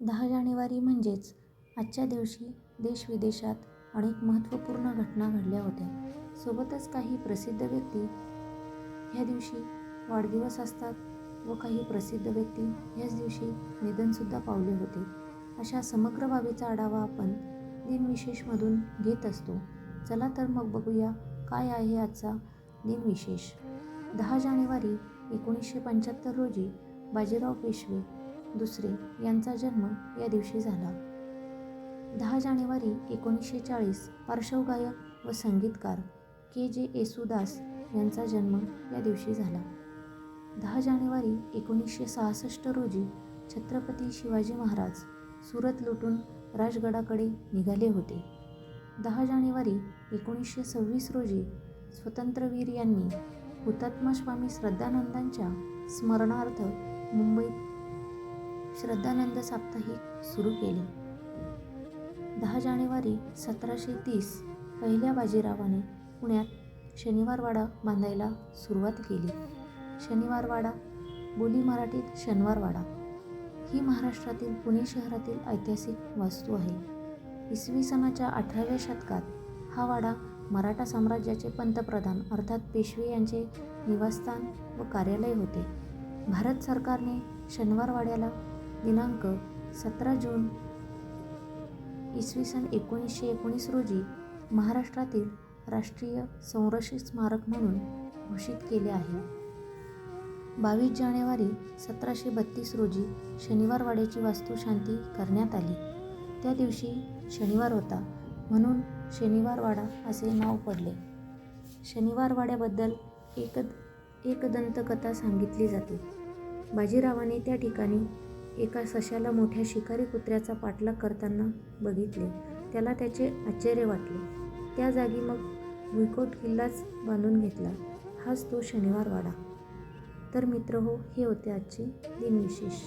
दहा जानेवारी म्हणजेच आजच्या दिवशी देशविदेशात अनेक महत्त्वपूर्ण घटना घडल्या होत्या. सोबतच काही प्रसिद्ध व्यक्ती ह्या दिवशी वाढदिवस असतात व काही प्रसिद्ध व्यक्ती ह्याच दिवशी निधनसुद्धा पावले होते. अशा समग्र बाबीचा आढावा आपण दिनविशेषमधून घेत असतो. चला तर मग बघूया काय आहे आजचा दिनविशेष. दहा जानेवारी एकोणीसशे पंच्याहत्तर रोजी बाजीराव पेशवे दुसरे यांचा जन्म या दिवशी झाला. दहा जानेवारी एकोणीसशे चाळीस पार्श्वगायक व संगीतकार के. जे. येसुदास यांचा जन्म या दिवशी झाला. दहा जानेवारी एकोणीसशे सहासष्ट रोजी छत्रपती शिवाजी महाराज सुरत लुटून राजगडाकडे निघाले होते. दहा जानेवारी एकोणीसशे सव्वीस रोजी स्वतंत्रवीर यांनी हुतात्मा स्वामी श्रद्धानंदांच्या स्मरणार्थ मुंबईत श्रद्धानंद साप्ताहिक सुरू केले. दहा जानेवारी सतराशे तीस पहिल्या बाजीरावाने पुण्यात शनिवारवाडा बांधायला सुरुवात केली. शनिवारवाडा बोली मराठीत शनिवारवाडा ही महाराष्ट्रातील पुणे शहरातील ऐतिहासिक वास्तू आहे. इसवी सणाच्या अठराव्या शतकात हा वाडा मराठा साम्राज्याचे पंतप्रधान अर्थात पेशवे यांचे निवासस्थान व कार्यालय होते. भारत सरकारने शनिवारवाड्याला दिनांक सतरा जून इसवी सन एकोणीसशे एकोणीस रोजी महाराष्ट्रातील राष्ट्रीय संरक्षित स्मारक म्हणून घोषित केले आहे. बावीस जानेवारी सतराशे बत्तीस रोजी शनिवारवाड्याची वास्तुशांती करण्यात आली. त्या दिवशी शनिवार होता म्हणून शनिवारवाडा असे नाव पडले. शनिवारवाड्याबद्दल एक एकदंतकथा सांगितली जाते. बाजीरावाने त्या ठिकाणी एका सशाला मोठ्या शिकारी कुत्र्याचा पाठलाग करताना बघितले. त्याला त्याचे आश्चर्य वाटले. त्या जागी मग भुईकोट किल्लाच बांधून घेतला. हाच तो शनिवार वाडा तर मित्र हो हे होते आजचे दिनविशेष.